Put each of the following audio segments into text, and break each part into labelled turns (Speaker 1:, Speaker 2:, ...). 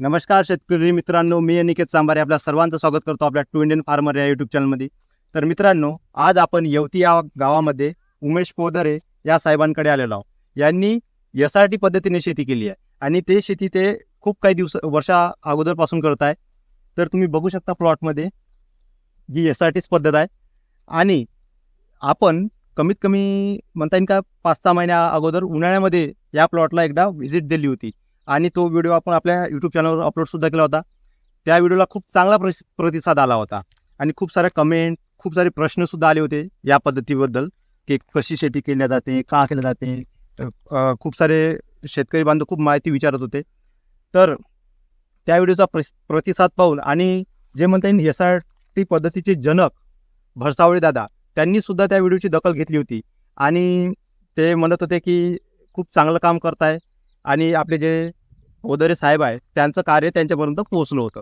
Speaker 1: नमस्कार शेतकरी मित्रांनो मी अनिकेत सांबारे. आपल्या सर्वांचं स्वागत करतो आपल्या टू इंडियन फार्मर या यूट्यूब चॅनलमध्ये तर मित्रांनो आज आपण येवती या गावामध्ये उमेश पोदरे या साहेबांकडे आलेलो आहोत. यांनी एस आर टी पद्धतीने शेती केली आहे आणि ते शेती ते खूप काही दिवस वर्षा अगोदरपासून करत आहे. तर तुम्ही बघू शकता प्लॉटमध्ये ही एस आर टीच पद्धत आहे. आणि आपण कमीत कमी म्हणता येईल का पाच सहा महिन्या अगोदर उन्हाळ्यामध्ये या प्लॉटला एकदा व्हिजिट दिली होती. आणि तो व्हिडिओ आपण आपल्या यूट्यूब चॅनलवर अपलोडसुद्धा केला होता. त्या व्हिडिओला खूप चांगला प्रस प्रतिसाद आला होता. आणि खूप सारे कमेंट खूप सारे प्रश्नसुद्धा आले होते या पद्धतीबद्दल. की कशी शेती केली जाते का केली जाते. खूप सारे शेतकरी बांधव खूप माहिती विचारत होते. तर त्या व्हिडिओचा प्रस प्रतिसाद पाहून आणि जे म्हणता येईल एस आर टी पद्धतीचे जनक भरसावळे दादा त्यांनी सुद्धा त्या व्हिडिओची दखल घेतली होती. आणि ते म्हणत होते की खूप चांगलं काम करताय. आणि आपले जे ओदरे साहेब आहेत त्यांचं कार्य त्यांच्यापर्यंत पोहोचलं होतं.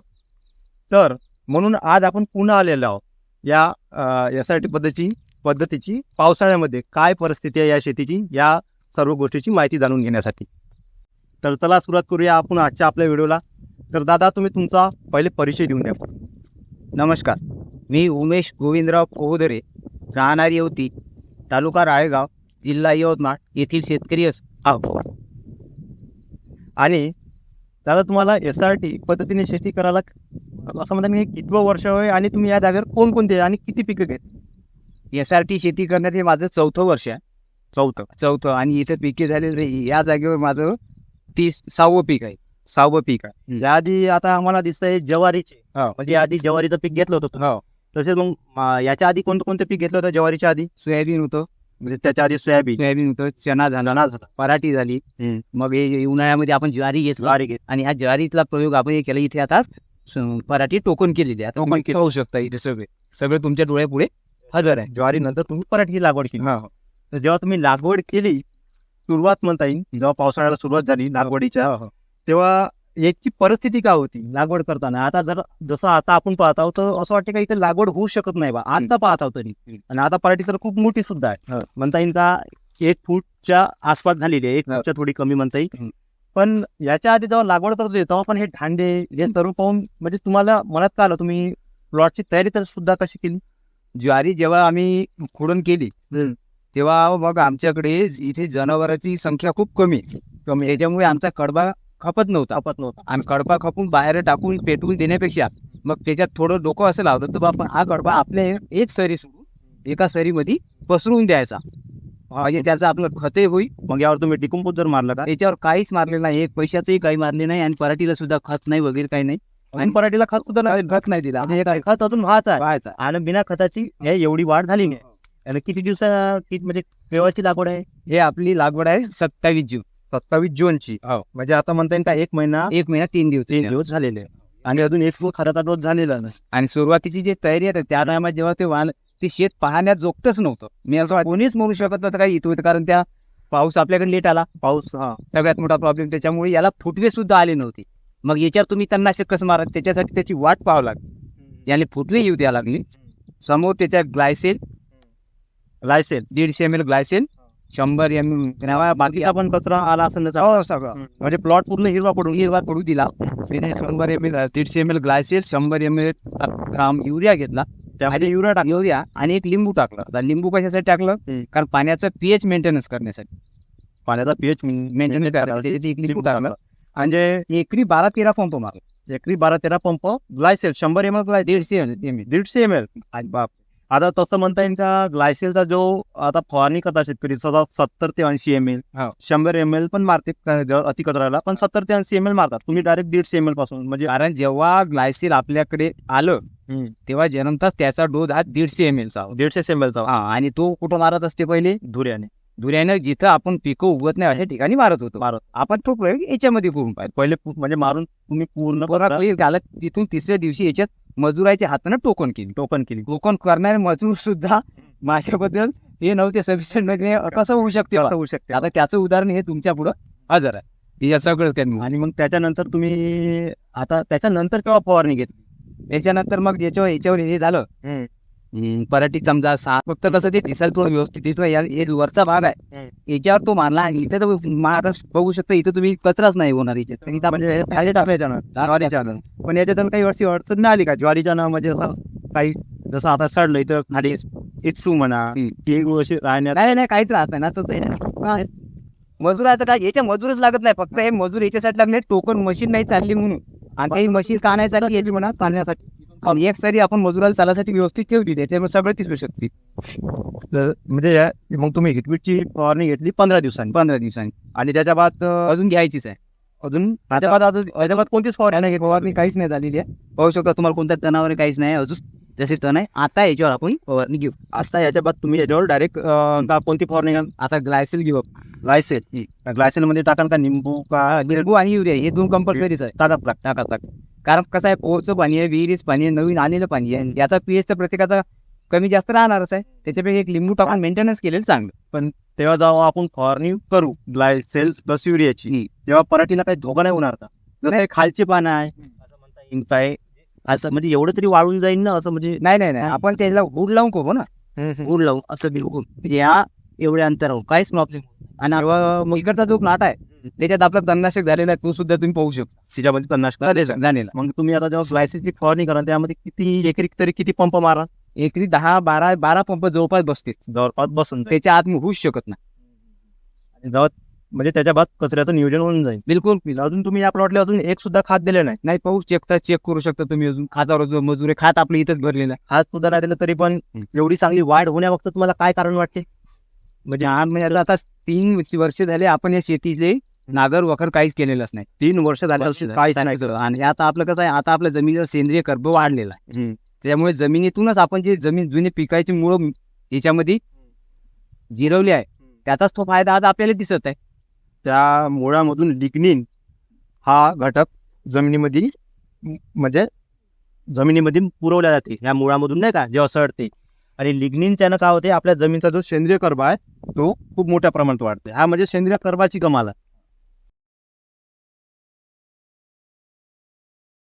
Speaker 1: तर म्हणून आज आपण पुन्हा आलेलो आहोत या एस आर टी पद्धतीची पद्धतीची पावसाळ्यामध्ये काय परिस्थिती आहे या शेतीची या सर्व गोष्टीची माहिती जाणून घेण्यासाठी. तर चला सुरुवात करूया आपण आजच्या आपल्या व्हिडिओला. तर दादा तुम्ही तुमचा पहिले परिचय देऊन द्या.
Speaker 2: नमस्कार. मी उमेश गोविंदराव कोहोदरे राहणारी येवती तालुका राळेगाव जिल्हा यवतमाळ येथील शेतकरी अस आहो.
Speaker 1: आणि दादा तुम्हाला एस आर टी पद्धतीने शेती करायला असं म्हणतात की कितवं वर्ष आहे आणि तुम्ही या जागेवर कोणकोणते आणि किती पिकं घेत?
Speaker 2: एस आर टी शेती करण्यात हे माझं चौथं वर्ष आहे.
Speaker 1: चौथं.
Speaker 2: चौथं. आणि इथं पिके झालेले या जागेवर माझं तीस सहावं पीक आहे.
Speaker 1: सहावं पीक आहे. याआधी आता आम्हाला दिसतंय ज्वारीचे.
Speaker 2: हो.
Speaker 1: म्हणजे आधी ज्वारीचं पीक घेतलं होतं.
Speaker 2: हो.
Speaker 1: तसेच मग याच्या आधी कोणतं कोणतं पीक घेतलं होतं ज्वारीच्या आधी?
Speaker 2: सोयाबीन होतं.
Speaker 1: म्हणजे त्याच्या आधी सोयाबीन.
Speaker 2: सोयाबीन होतं चना झाला
Speaker 1: चणा झाला.
Speaker 2: पराठी झाली. मग हे उन्हाळ्यामध्ये आपण ज्वारी घेतली.
Speaker 1: ज्वारी घेत
Speaker 2: आणि ह्या ज्वारीतला प्रयोग आपण हे केला इथे आता पराठी टोकन केलेली आहे. आता
Speaker 1: टोकन.
Speaker 2: पाहू शकता इथे सगळे. सगळे तुमच्या डोळ्यापुढे हजर आहे.
Speaker 1: ज्वारी नंतर तुम्ही पराठीची लागवड केली.
Speaker 2: हा.
Speaker 1: तर जेव्हा तुम्ही लागवड केली सुरुवात म्हणता येईल. जेव्हा पावसाळ्याला सुरुवात झाली लागवडीच्या. तेव्हा याची परिस्थिती काय होती? लागवड करताना. आता जर जसं आता आपण पाहत आहोत असं वाटतं का इथे लागवड होऊ शकत नाही बा? आता पाहत आहोत तरी. आणि आता पराठी तर खूप मोठी सुद्धा आहे. म्हणता येईल का? एक फूटच्या आसपास झालेली आहे. एक. फूटच्या थोडी कमी म्हणता येईल. पण याच्या आधी जेव्हा लागवड करत होते तेव्हा पण हे ठांडे हे सर्व पाहून म्हणजे तुम्हाला मनात का आलं? तुम्ही प्लॉटची तयारी तर सुद्धा कशी केली?
Speaker 2: ज्वारी जेव्हा आम्ही खुडून केली. तेव्हा मग आमच्याकडे इथे जनावरांची संख्या खूप कमी कमी त्याच्यामुळे आमचा कडबा खपत नव्हता.
Speaker 1: तापत नव्हता.
Speaker 2: आणि कडबा खपून बाहेर टाकून पेटवून देण्यापेक्षा मग त्याच्यात थोडं डोकं असं लावलं तर आपण हा कडबा आपल्या एक सरी सोडून एका सरीमध्ये पसरवून द्यायचा. म्हणजे त्याचं आपलं खते होईल.
Speaker 1: मग यावर तुम्ही डिकम्पोज जर मारलं का?
Speaker 2: त्याच्यावर काहीच मारले नाही. एक पैशाचंही काही मारले नाही आणि पराठीला सुद्धा खत नाही वगैरे काही नाही.
Speaker 1: आणि पराठीला खत सुद्धा नाही.
Speaker 2: खत नाही दिला.
Speaker 1: आणि हे खत अजून वाहत आहे.
Speaker 2: व्हायचा
Speaker 1: आणि बिना खताची हे एवढी वाढ झाली नाही. आणि किती दिवसा किती म्हणजे केव्हाची लागवड आहे?
Speaker 2: हे आपली लागवड आहे सत्तावीस जून.
Speaker 1: सत्तावीस जूनची.
Speaker 2: हो.
Speaker 1: म्हणजे आता म्हणता येईल का एक महिना?
Speaker 2: एक महिना तीन दिवस.
Speaker 1: तीन दिवस झालेले. आणि अजून एक खराचा डोस झालेला नाही.
Speaker 2: आणि सुरुवातीची जी तयारी आहे त्या टायमात जेव्हा ते वाहन ते शेत पाहण्यात जोगतच नव्हतं. मी असं कोणीच म्हणू शकत नव्हतं काही इथं होतं कारण त्या पाऊस आपल्याकडे लेट आला.
Speaker 1: पाऊस हा.
Speaker 2: सगळ्यात मोठा प्रॉब्लेम त्याच्यामुळे याला फुटवे सुद्धा आले नव्हते. मग याच्यावर तुम्ही तणनाशक कसं मारा त्याच्यासाठी त्याची वाट पाहावं लागली. याने फुटवे येऊ द्या लागली. समोर त्याच्या ग्लायसेल
Speaker 1: लायसेल
Speaker 2: दीडशे एम एल ग्लायसेल शंभर एम एल
Speaker 1: बाकीचा पण कचरा आला असेल ना
Speaker 2: हो सगळं.
Speaker 1: म्हणजे प्लॉट पूर्ण हिरवा पडून
Speaker 2: हिरवा पडू दिला. शंभर एम एल दीडशे एम एल ग्लायसेल शंभर एम एल ग्राम युरिया घेतला.
Speaker 1: त्यामध्ये युरिया टाक
Speaker 2: युरिया आणि एक लिंबू टाकलं. आता लिंबू कशासाठी टाकलं. कारण पाण्याचं पीएच मेंटेनन्स करण्यासाठी.
Speaker 1: पाण्याचा पीएच
Speaker 2: मेंटेनन्स करायसाठी एक लिंबू टाकलं.
Speaker 1: म्हणजे
Speaker 2: एकरी बारा तेरा पंप मारला.
Speaker 1: एकरी बारा तेरा पंप ग्लायसेल शंभर एम एल
Speaker 2: दीडशे एम एल
Speaker 1: दीडशे एम एल बाप आता तसं म्हणता येईल का ग्लायसेलचा जो आता फवारणी करता शेतकरी सदा सत्तर ते ऐंशी एम एल
Speaker 2: हो.
Speaker 1: शंभर एम एल पण मारते का- ज- अति कचराला पण सत्तर ते ऐंशी एम एल मारतात. तुम्ही डायरेक्ट दीडशे एम एलपासून म्हणजे
Speaker 2: कारण जेव्हा ग्लायसिल आपल्याकडे आलं. तेव्हा जन्मताच त्याचा डोस हा दीडशे एम एलचा
Speaker 1: दीडशे एम एलचा
Speaker 2: हा आणि तो कुठं मारत असते पहिले?
Speaker 1: धुऱ्याने
Speaker 2: धुऱ्यानं जिथं आपण पिकं उगवत नाही अशा ठिकाणी मारत होतो.
Speaker 1: मारत.
Speaker 2: आपण तो प्रयोग याच्यामध्ये करून पाहिजे
Speaker 1: पहिले म्हणजे मारून तुम्ही पूर्ण
Speaker 2: तिथून तिसऱ्या दिवशी याच्यात मजुराच्या हातानं टोकन केली
Speaker 1: टोकन केली.
Speaker 2: टोकन करणारे मजूर सुद्धा माझ्याबद्दल हे नव्हते सफिशियंट म्हणजे कसं होऊ शकते
Speaker 1: असं? होऊ शकते?
Speaker 2: आता त्याचं उदाहरण हे तुमच्या पुढं हजर आहे. तिच्यात सगळंच काही
Speaker 1: आणि मग त्याच्यानंतर तुम्ही आता त्याच्यानंतर केव्हा फवारणी घेतली?
Speaker 2: त्याच्यानंतर मग याच्यावर याच्यावर हे झालं. पराठी समजा सहा फक्त कसं ते दिसायला थोडं व्यवस्थित दिसतो या हे वरचा भाग आहे. याच्यावर तो मारला इथे तर महाराष्ट्र बघू शकता इथं तुम्ही कचराच नाही होणार इथे.
Speaker 1: म्हणजे ना ज्वारीच्यानं पण याच्यातून काही वर्षी अडचण नाही आली का? ज्वारीच्यानं म्हणजे असं काही जसं आता सडलं इथं खाली इत्सू म्हणा. की अशी राहण्यात
Speaker 2: नाही नाही काहीच राहत नाही ना तर ते काय मजुराचं काय याच्या मजूरच लागत नाही फक्त हे मजूर याच्यासाठी लागले टोकन मशीन नाही चालली म्हणून. आणि काही मशीन काढण्यासाठी येते म्हणा चालण्यासाठी. एक सरी आपण मजुराला चालायसाठी व्यवस्थित ठेवली त्याच्यामुळे सगळं तिसरू शकते.
Speaker 1: म्हणजे या- मग तुम्ही हिटवीटची फवारणी घेतली पंधरा दिवसांनी.
Speaker 2: पंधरा दिवसांनी.
Speaker 1: आणि त्याच्या बाद अं,
Speaker 2: अजून घ्यायचीच आहे.
Speaker 1: अजून? त्याच्या बाद अजून त्याच्या बाद कोणतीच फवारणी
Speaker 2: नाही फवारणी काहीच नाही झालेली आहे. पाहू शकता तुम्हाला कोणत्या तणावर काहीच नाही अजून जसे तण आहे. आता याच्यावर आपण फवारणी घेऊ.
Speaker 1: असता याच्या बाद तुम्ही याच्यावर डायरेक्ट कोणती फवारणी घाल
Speaker 2: आता ग्लायसेल घेऊ
Speaker 1: ग्लायसेल ग्लायसेल मध्ये टाकाल का निंबू का
Speaker 2: लिंबू आणि युरिया हे दोन कंपल्सरीच आहे
Speaker 1: लागतं
Speaker 2: टाकाच लागतं कारण कसं आहे पोरचं पाणी आहे विहिरीच पाणी आहे नवीन आलेलं पाणी आहे. याचा पीएच तर प्रत्येकाचा कमी जास्त राहणारच आहे. त्याच्यापेक्षा एक लिंबू टाकून मेंटेनन्स केलेलं चांगलं.
Speaker 1: तेव्हा जेव्हा आपण फवारणी करू ग्लायसेल प्लस युरियाची. तेव्हा पराठीला काही धोका नाही होणार का जसं हे खालचे पानं आहे असं म्हणता असं म्हणजे एवढं तरी वाळून जाईल ना असं म्हणजे
Speaker 2: नाही नाही नाही. आपण त्याला हुड लावून करू ना. हुड लावून असं बिलकुल. या एवढ्या अंतरावर काहीच प्रॉब्लेम आणि मग इकडचा जो प्लाट आहे त्याच्यात आपला तणनाशक झालेला आहे तो सुद्धा तुम्ही पाहू शकता.
Speaker 1: त्याच्यामध्ये पन्नास
Speaker 2: झालेला
Speaker 1: मग तुम्ही आता जेव्हा ग्लायसेलची फवारणी करा त्यामध्ये किती एकरी तरी किती पंप मारा?
Speaker 2: एकरी दहा बारा बारा पंप जवळपास बसते
Speaker 1: जवळपास बसून.
Speaker 2: त्याच्या आत होऊच शकत नाही.
Speaker 1: जेव्हा म्हणजे त्याच्या बाद कचऱ्याचं नियोजन होऊन जाईल.
Speaker 2: बिलकुल.
Speaker 1: अजून तुम्ही या प्लॉटला अजून एक सुद्धा खात दिले नाही.
Speaker 2: नाही पाहू चेक चेक करू शकता तुम्ही अजून. खातावर मजुरी खात आपलं इथंच भरलेलं
Speaker 1: हात सुद्धा नाही दिलं तरी पण एवढी चांगली वाढ होण्याबाबत तुम्हाला काय कारण वाटते?
Speaker 2: म्हणजे हा म्हणजे आता तीन वर्ष झाले आपण या शेतीचे नागर वखर काहीच केलेलंच नाही.
Speaker 1: तीन वर्ष झाले काहीच नाही.
Speaker 2: आणि आता आपलं कसं आहे आता आपल्या जमिनीचा सेंद्रिय कर्ब वाढलेला आहे. त्यामुळे जमिनीतूनच आपण जे जमीन जुने पिकायची मुळं याच्यामध्ये जिरवली आहे त्याचाच तो फायदा आज आपल्याला दिसत आहे.
Speaker 1: त्या मुळामधून लिग्निन हा घटक जमिनीमध्ये म्हणजे जमिनीमध्ये पुरवल्या जाते. ह्या मुळामधून नाही का जेव्हा सडते आणि लिग्निन त्यानं काय होते आपल्या जमिनीचा जो सेंद्रिय कर्ब आहे तो खूप मोठ्या प्रमाणात वाढते. हा म्हणजे सेंद्रिय कर्बाची कमाल आहे.